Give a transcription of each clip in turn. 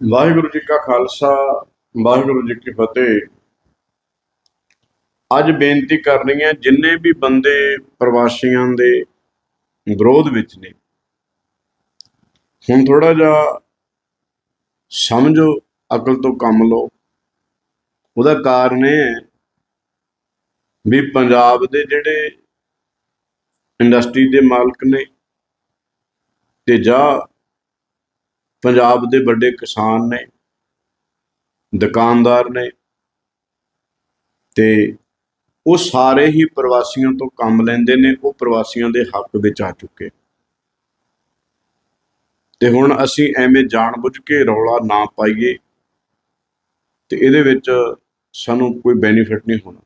ਵਾਹਿਗੁਰੂ ਜੀ ਕਾ ਖਾਲਸਾ, ਵਾਹਿਗੁਰੂ ਜੀ ਕੀ ਫਤਿਹ। ਅੱਜ ਬੇਨਤੀ ਕਰਨੀ ਹੈ, ਜਿੰਨੇ ਵੀ ਬੰਦੇ ਪ੍ਰਵਾਸੀਆਂ ਦੇ ਵਿਰੋਧ ਵਿੱਚ ਨੇ, ਹੁਣ ਥੋੜਾ ਜਿਹਾ ਸਮਝੋ, ਅਕਲ ਤੋਂ ਕੰਮ ਲਓ। ਉਹਦਾ ਕਾਰਨ ਇਹ ਹੈ ਵੀ ਪੰਜਾਬ ਦੇ ਜਿਹੜੇ ਇੰਡਸਟਰੀ ਦੇ ਮਾਲਕ ਨੇ, ਤੇ ਜਾਂ ਪੰਜਾਬ ਦੇ ਵੱਡੇ ਕਿਸਾਨ ਨੇ, ਦੁਕਾਨਦਾਰ ਨੇ ਤੇ ਉਹ ਸਾਰੇ ਹੀ ਪ੍ਰਵਾਸੀਆਂ ਤੋਂ ਕੰਮ ਲੈਂਦੇ ਨੇ, ਉਹ ਪ੍ਰਵਾਸੀਆਂ ਦੇ ਹੱਕ ਵਿੱਚ ਆ ਚੁੱਕੇ ਤੇ ਹੁਣ ਅਸੀਂ ਐਵੇਂ ਜਾਣਬੁੱਝ ਕੇ ਰੌਲਾ ਨਾ ਪਾਈਏ ਤੇ ਇਹਦੇ ਵਿੱਚ ਸਾਨੂੰ ਕੋਈ ਬੈਨੀਫਿਟ ਨਹੀਂ ਹੋਣਾ।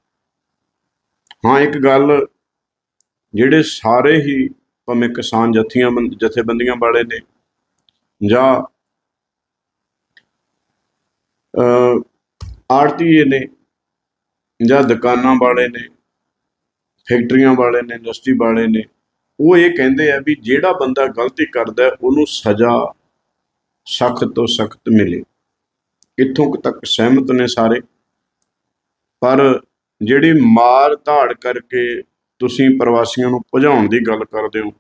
ਹਾਂ, ਇੱਕ ਗੱਲ ਜਿਹੜੇ ਸਾਰੇ ਹੀ ਭਾਵੇਂ ਕਿਸਾਨ ਜਥੀਆਂ ਬੰਦ- ਜਥੇਬੰਦੀਆਂ ਵਾਲੇ ਨੇ ਜਾਂ ਆੜਤੀਏ ਨੇ ਜਾਂ ਦੁਕਾਨਾਂ ਵਾਲੇ ਨੇ, ਫੈਕਟਰੀਆਂ ਵਾਲੇ ਨੇ ਇੰਡਸਟਰੀ ਵਾਲੇ ਨੇ, ਉਹ ਇਹ ਕਹਿੰਦੇ ਆ ਵੀ ਜਿਹੜਾ ਬੰਦਾ ਗਲਤੀ ਕਰਦਾ, ਉਹਨੂੰ ਸਜ਼ਾ ਸਖਤ ਤੋਂ ਸਖਤ ਮਿਲੇ। ਇੱਥੋਂ ਤੱਕ ਸਹਿਮਤ ਨੇ ਸਾਰੇ। ਪਰ ਜਿਹੜੀ ਮਾਰ ਧਾੜ ਕਰਕੇ ਤੁਸੀਂ ਪ੍ਰਵਾਸੀਆਂ ਨੂੰ ਭਜਾਉਣ ਦੀ ਗੱਲ ਕਰਦੇ ਹੋ,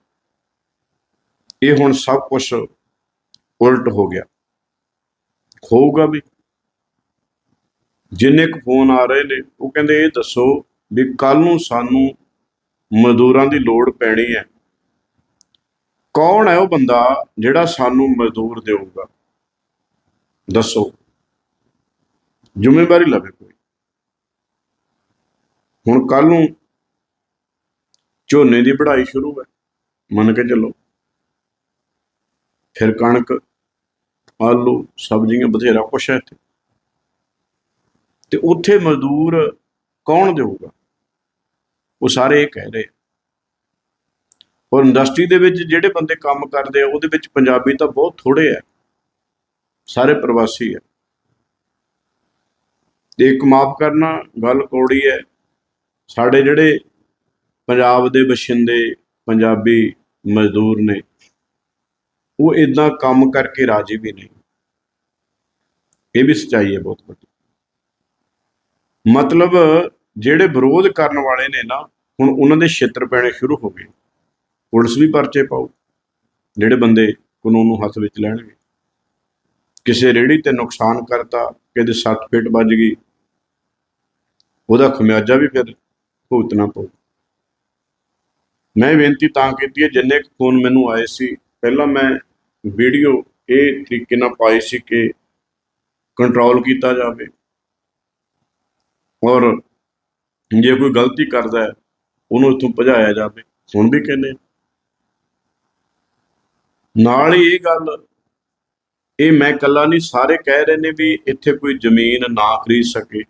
ਇਹ ਹੁਣ ਸਭ ਕੁਝ ਉਲਟ ਹੋ ਗਿਆ। ਹੋਊਗਾ ਵੀ। ਜਿੰਨੇ ਕੁ ਫੋਨ ਆ ਰਹੇ ਨੇ, ਉਹ ਕਹਿੰਦੇ ਇਹ ਦੱਸੋ ਵੀ ਕੱਲ ਨੂੰ ਸਾਨੂੰ ਮਜ਼ਦੂਰਾਂ ਦੀ ਲੋੜ ਪੈਣੀ ਹੈ। ਕੌਣ ਹੈ ਉਹ ਬੰਦਾ ਜਿਹੜਾ ਸਾਨੂੰ ਮਜ਼ਦੂਰ ਦੇਊਗਾ? ਦੱਸੋ। ਜ਼ਿੰਮੇਵਾਰੀ ਲਵੇ ਕੋਈ। ਹੁਣ ਕੱਲ ਨੂੰ ਝੋਨੇ ਦੀ ਵਢਾਈ ਸ਼ੁਰੂ ਹੈ। ਮੰਨ ਕੇ ਚੱਲੋ। ਫਿਰ ਕਣਕ ਆਲੂ, ਸਬਜ਼ੀਆਂ ਬਥੇਰਾ ਕੁਛ ਹੈ ਇੱਥੇ। ਤੇ ਉੱਥੇ ਮਜ਼ਦੂਰ ਕੌਣ ਦੇਊਗਾ? ਉਹ ਸਾਰੇ ਇਹ ਕਹਿ ਰਹੇ ਔਰ ਇੰਡਸਟਰੀ ਦੇ ਵਿੱਚ ਜਿਹੜੇ ਬੰਦੇ ਕੰਮ ਕਰਦੇ ਆ, ਉਹਦੇ ਵਿੱਚ ਪੰਜਾਬੀ ਤਾਂ ਬਹੁਤ ਥੋੜੇ ਆ। ਸਾਰੇ ਪ੍ਰਵਾਸੀ ਆ। ਤੇ ਇੱਕ ਮਾਫ ਕਰਨਾ, ਗੱਲ ਕੋੜੀ ਹੈ। ਸਾਡੇ ਜਿਹੜੇ ਪੰਜਾਬ ਦੇ ਵਸਿੰਦੇ ਪੰਜਾਬੀ ਮਜ਼ਦੂਰ ਨੇ, ਉਹ ਇਦਾਂ ਕੰਮ ਕਰਕੇ ਰਾਜੀ ਵੀ ਨਹੀਂ। ਇਹ ਵੀ ਸੱਚਾਈ ਹੈ ਬਹੁਤ ਵੱਡੀ। ਮਤਲਬ ਜਿਹੜੇ ਵਿਰੋਧ ਕਰਨ ਵਾਲੇ ਨੇ ਨਾ, ਹੁਣ ਉਹਨਾਂ ਦੇ ਛਿੱਤਰ ਪੈਣੇ ਸ਼ੁਰੂ ਹੋ ਗਏ। ਪੁਲਿਸ ਵੀ ਪਰਚੇ ਪਾਉ ਜਿਹੜੇ ਬੰਦੇ ਕਾਨੂੰਨ ਨੂੰ ਹੱਥ ਵਿੱਚ ਲੈਣਗੇ। ਕਿਸੇ ਰੇੜੀ ਤੇ ਨੁਕਸਾਨ ਕਰਤਾ, ਕਿਤੇ ਸੱਤ ਫੇਟ ਵੱਜ ਗਈ, ਉਹਦਾ ਖਮਿਆਜਾ ਵੀ ਫਿਰ ਭੁਗਤਣਾ ਪਊ। ਮੈਂ ਬੇਨਤੀ ਤਾਂ ਕੀਤੀ ਹੈ, ਜਿੰਨੇ ਕੁ ਫੋਨ ਮੈਨੂੰ ਆਏ ਸੀ, ਪਹਿਲਾਂ ਮੈਂ ਵੀਡੀਓ ਇਹ ਤਰੀਕੇ ਨਾਲ ਪਾਈ ਸੀ ਕਿ ਕੰਟਰੋਲ ਕੀਤਾ ਜਾਵੇ। ਔਰ ਜੇ ਕੋਈ ਗਲਤੀ ਕਰਦਾ ਹੈ, ਉਹਨੂੰ ਇੱਥੋਂ ਭਜਾਇਆ ਜਾਵੇ। ਹੁਣ ਵੀ ਕਹਿੰਦੇ ਨਾਲ ਹੀ ਇਹ ਗੱਲ, ਇਹ ਮੈਂ ਇਕੱਲਾ ਨਹੀਂ, ਸਾਰੇ ਕਹਿ ਰਹੇ ਨੇ ਵੀ ਇੱਥੇ ਕੋਈ ਜ਼ਮੀਨ ਨਾ ਖਰੀਦ ਸਕੇ,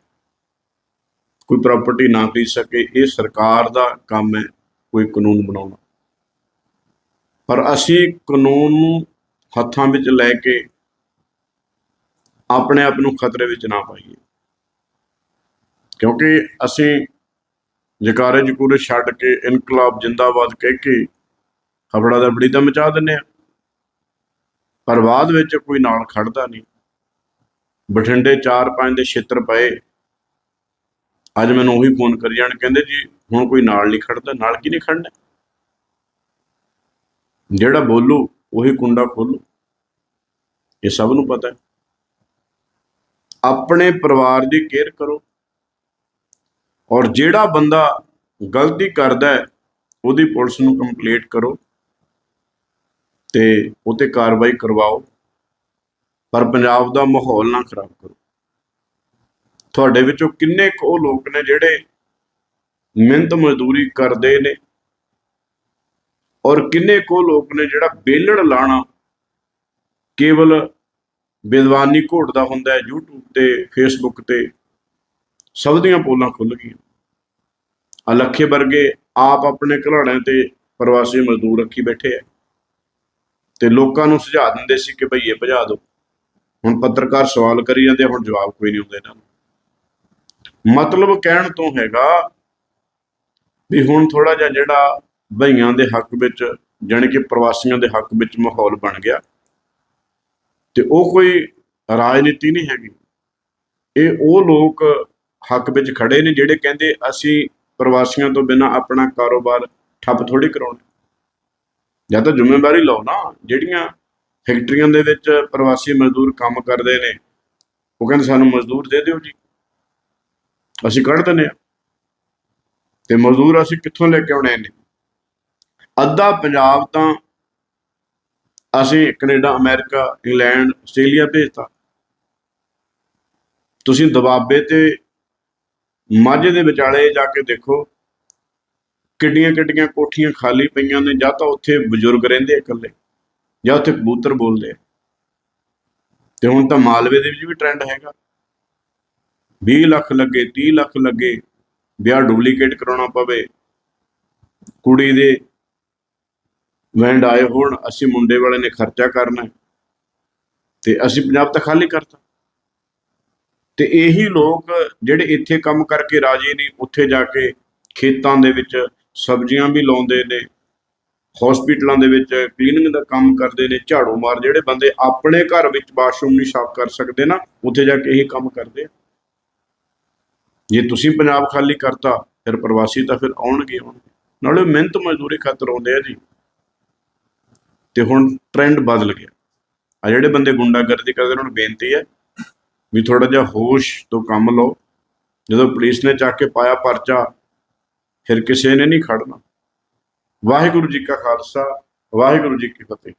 ਕੋਈ ਪ੍ਰਾਪਰਟੀ ਨਾ ਖਰੀਦ ਸਕੇ। ਇਹ ਸਰਕਾਰ ਦਾ ਕੰਮ ਹੈ, ਕੋਈ ਕਾਨੂੰਨ ਬਣਾਉਣਾ। ਪਰ ਅਸੀਂ ਕਾਨੂੰਨ ਨੂੰ ਹੱਥਾਂ ਵਿੱਚ ਲੈ ਕੇ ਆਪਣੇ ਆਪ ਨੂੰ ਖਤਰੇ ਵਿੱਚ ਨਾ ਪਾਈਏ। ਕਿਉਂਕਿ ਅਸੀਂ ਜਕਾਰੇ ਜਕੂਰੇ ਛੱਡ ਕੇ ਇਨਕਲਾਬ ਜਿੰਦਾਬਾਦ ਕਹਿ ਕੇ ਖਬੜਾ ਦਾ ਬੜੀ ਤਾਂ ਮਚਾ ਦਿੰਨੇ ਆ ਪਰ ਬਾਅਦ ਵਿੱਚ ਕੋਈ ਨਾਲ ਖੜਦਾ ਨਹੀਂ। ਬਠਿੰਡੇ 4-5 ਦੇ ਛੇਤਰ ਪਏ। ਅੱਜ ਮੈਨੂੰ ਉਹੀ ਫੋਨ ਕਰੀ ਜਾਣ, ਕਹਿੰਦੇ ਜੀ ਹੁਣ ਕੋਈ ਨਾਲ ਨਹੀਂ ਖੜਦਾ, ਨਾਲ ਕੀ ਨਹੀਂ ਖੜਨਾ? ਜਿਹੜਾ ਬੋਲੂ ਉਹੀ ਕੁੰਡਾ ਖੋਲੂ। ਇਹ ਸਭ ਨੂੰ ਪਤਾ ਹੈ। ਆਪਣੇ ਪਰਿਵਾਰ ਦੀ ਕੇਅਰ ਕਰੋ। ਔਰ ਜਿਹੜਾ ਬੰਦਾ ਗਲਤੀ ਕਰਦਾ ਹੈ, ਉਹਦੀ ਪੁਲਿਸ ਨੂੰ ਕੰਪਲੀਟ ਕਰੋ ਤੇ ਉਤੇ ਕਾਰਵਾਈ ਕਰਵਾਓ। ਪਰ ਪੰਜਾਬ ਦਾ ਮਾਹੌਲ ਨਾ ਖਰਾਬ ਕਰੋ। ਤੁਹਾਡੇ ਵਿੱਚੋਂ ਕਿੰਨੇ ਕੁ ਉਹ ਲੋਕ ਨੇ ਜਿਹੜੇ ਮਿਹਨਤ ਮਜ਼ਦੂਰੀ ਕਰਦੇ ਨੇ ਔਰ ਕਿੰਨੇ ਕੁ ਉਹ ਲੋਕ ਨੇ ਜਿਹੜਾ ਬੇਲੜ ਲਾਣਾ ਕੇਵਲ ਵਿਦਵਾਨੀ ਘੋਟਦਾ ਹੁੰਦਾ ਹੈ YouTube ਤੇ Facebook ਤੇ ਸਭ ਦੀਆਂ ਪੋਲਾਂ ਖੁੱਲ ਗਈਆਂ। ਆ ਲੱਖੇ ਵਰਗੇ ਆਪ ਆਪਣੇ ਘਰਾੜਿਆਂ ਤੇ ਪ੍ਰਵਾਸੀ ਮਜ਼ਦੂਰ ਰੱਖੀ ਬੈਠੇ ਆ। ਤੇ ਲੋਕਾਂ ਨੂੰ ਸੁਝਾ ਦਿੰਦੇ ਸੀ ਕਿ ਭਈ ਇਹ ਭਜਾ ਦਿਓ। ਹੁਣ ਪੱਤਰਕਾਰ ਸਵਾਲ ਕਰੀ ਜਾਂਦੇ ਆ, ਹੁਣ ਜਵਾਬ ਕੋਈ ਨਹੀਂ ਹੁੰਦਾ ਇਹਨਾਂ ਨੂੰ। ਮਤਲਬ ਕਹਿਣ ਤੋਂ ਹੈਗਾ ਵੀ ਹੁਣ ਥੋੜਾ ਜਿਹਾ ਜਿਹੜਾ ਭਈਆਂ ਦੇ ਹੱਕ ਵਿੱਚ ਜਾਣੀ ਕਿ ਪ੍ਰਵਾਸੀਆਂ ਦੇ ਹੱਕ ਵਿੱਚ ਮਾਹੌਲ ਬਣ ਗਿਆ ਤੇ ਉਹ ਕੋਈ ਰਾਜਨੀਤੀ ਨਹੀਂ ਹੈਗੀ। ਇਹ ਉਹ ਲੋਕ ਹੱਕ ਵਿੱਚ ਖੜੇ ਨੇ ਜਿਹੜੇ ਕਹਿੰਦੇ ਅਸੀਂ ਪ੍ਰਵਾਸੀਆਂ ਤੋਂ ਬਿਨਾਂ ਆਪਣਾ ਕਾਰੋਬਾਰ ਠੱਪ ਥੋੜੀ ਕਰਾਉਣਾ। ਜਾਂ ਤਾਂ ਜ਼ਿੰਮੇਵਾਰੀ ਲਓ ਨਾ, ਜਿਹੜੀਆਂ ਫੈਕਟਰੀਆਂ ਦੇ ਵਿੱਚ ਪ੍ਰਵਾਸੀ ਮਜ਼ਦੂਰ ਕੰਮ ਕਰਦੇ ਨੇ, ਉਹ ਕਹਿੰਦੇ ਸਾਨੂੰ ਮਜ਼ਦੂਰ ਦੇ ਦਿਓ ਜੀ। ਅਸੀਂ ਕੱਢ ਦਿੰਦੇ ਆ ਤੇ ਮਜ਼ਦੂਰ ਅਸੀਂ ਕਿੱਥੋਂ ਲੈ ਕੇ ਆਉਣੇ ਨੇ? ਅੱਧਾ ਪੰਜਾਬ ਤਾਂ ਅਸੀਂ ਕੈਨੇਡਾ, ਅਮਰੀਕਾ, ਇੰਗਲੈਂਡ, ਆਸਟ੍ਰੇਲੀਆ ਭੇਜਤਾ। ਤੁਸੀਂ ਦਬਾਬੇ ਤੇ ਮਾਝੇ ਦੇ ਵਿਚਾਲੇ ਜਾ ਕੇ ਦੇਖੋ ਕਿੱਡੀਆਂ ਕਿੱਡੀਆਂ ਕੋਠੀਆਂ ਖਾਲੀ ਪਈਆਂ ਨੇ, ਜਾਂ ਤਾਂ ਉੱਥੇ ਬਜ਼ੁਰਗ ਰਹਿੰਦੇ ਆ ਇਕੱਲੇ, ਜਾਂ ਉੱਥੇ ਕਬੂਤਰ ਬੋਲਦੇ ਆ। ਤੇ ਹੁਣ ਤਾਂ ਮਾਲਵੇ ਦੇ ਵਿੱਚ ਵੀ ਟ੍ਰੈਂਡ ਹੈਗਾ। 20 ਲੱਖ ਲੱਗੇ 30 ਲੱਖ ਲੱਗੇ, ਵਿਆਹ ਡੁਪਲੀਕੇਟ ਕਰਾਉਣਾ ਪਵੇ, ਕੁੜੀ ਦੇ ਵੈਂਡ ਆਏ ਹੋਣ, ਅਸੀਂ ਮੁੰਡੇ ਵਾਲੇ ਨੇ ਖਰਚਾ ਕਰਨਾ ਤੇ ਅਸੀਂ ਪੰਜਾਬ ਤਾਂ ਖਾਲੀ ਕਰਤਾ। ਤੇ ਇਹੀ ਲੋਕ ਜਿਹੜੇ ਇੱਥੇ ਕੰਮ ਕਰਕੇ ਰਾਜੀ ਨੇ ਉੱਥੇ ਜਾ ਕੇ ਖੇਤਾਂ ਦੇ ਵਿੱਚ ਸਬਜ਼ੀਆਂ ਵੀ ਲਾਉਂਦੇ ਨੇ ਹਸਪੀਟਲਾਂ ਦੇ ਵਿੱਚ ਕਲੀਨਿੰਗ ਦਾ ਕੰਮ ਕਰਦੇ ਨੇ, ਝਾੜੂ ਮਾਰ ਜਿਹੜੇ ਬੰਦੇ ਆਪਣੇ ਘਰ ਵਿੱਚ ਬਾਥਰੂਮ ਨਹੀਂ ਸਾਫ਼ ਕਰ ਸਕਦੇ ਨਾ, ਉੱਥੇ ਜਾ ਕੇ ਇਹੀ ਕੰਮ ਕਰਦੇ ਆ। ਜੇ ਤੁਸੀਂ ਪੰਜਾਬ ਖਾਲੀ ਕਰਤਾ, ਫਿਰ ਪ੍ਰਵਾਸੀ ਤਾਂ ਫਿਰ ਆਉਣਗੇ ਆਉਣਗੇ। ਨਾਲੇ ਮਿਹਨਤ ਮਜ਼ਦੂਰੀ ਖਾਤਰ ਆਉਂਦੇ ਆ ਜੀ। ਤੇ ਹੁਣ ਟ੍ਰੈਂਡ ਬਦਲ ਗਿਆ। ਆ ਜਿਹੜੇ ਬੰਦੇ ਗੁੰਡਾਗਰਦੀ ਕਰਦੇ ਉਹਨਾਂ ਨੂੰ ਬੇਨਤੀ ਹੈ ਵੀ ਥੋੜਾ ਜਿਹਾ ਹੋਸ਼ ਤੋਂ ਕੰਮ ਲਓ। ਜਦੋਂ ਪੁਲਿਸ ਨੇ ਚੱਕ ਕੇ ਪਾਇਆ ਪਰਚਾ, ਫਿਰ ਕਿਸੇ ਨੇ ਨਹੀਂ ਖੜਨਾ ਵਾਹਿਗੁਰੂ ਜੀ ਕਾ ਖਾਲਸਾ, ਵਾਹਿਗੁਰੂ ਜੀ ਕੀ ਫਤਿਹ।